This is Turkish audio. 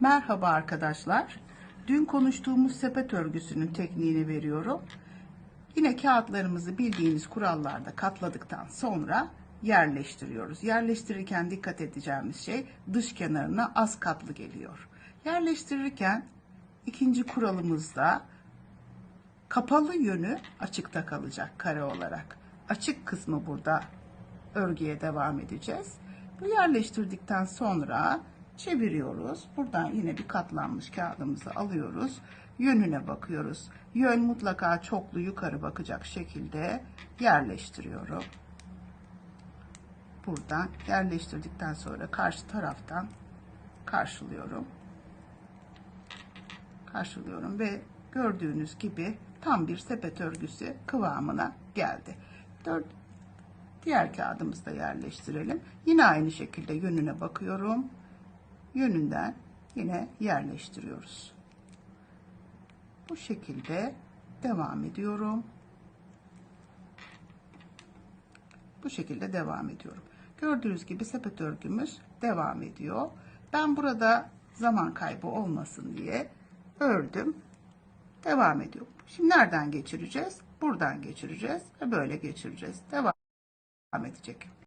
Merhaba arkadaşlar. Dün konuştuğumuz sepet örgüsünün tekniğini veriyorum. Yine kağıtlarımızı bildiğiniz kurallarda katladıktan sonra yerleştiriyoruz. Yerleştirirken dikkat edeceğimiz şey dış kenarına az katlı geliyor. Yerleştirirken ikinci kuralımızda kapalı yönü açıkta kalacak kare olarak. Açık kısmı burada örgüye devam edeceğiz. Bu yerleştirdikten sonra çeviriyoruz. Buradan yine bir katlanmış kağıdımızı alıyoruz. Yönüne bakıyoruz. Yön mutlaka çoklu yukarı bakacak şekilde yerleştiriyorum. Buradan yerleştirdikten sonra karşı taraftan karşılıyorum. Karşılıyorum ve gördüğünüz gibi tam bir sepet örgüsü kıvamına geldi. Dört, Diğer kağıdımızı da yerleştirelim. Yine aynı şekilde yönüne bakıyorum. Yönünden yine yerleştiriyoruz. Bu şekilde devam ediyorum. Bu şekilde devam ediyorum. Gördüğünüz gibi sepet örgümüz devam ediyor. Ben burada zaman kaybı olmasın diye ördüm. Devam ediyor. Şimdi nereden geçireceğiz? Buradan geçireceğiz ve böyle geçireceğiz. Devam edecek.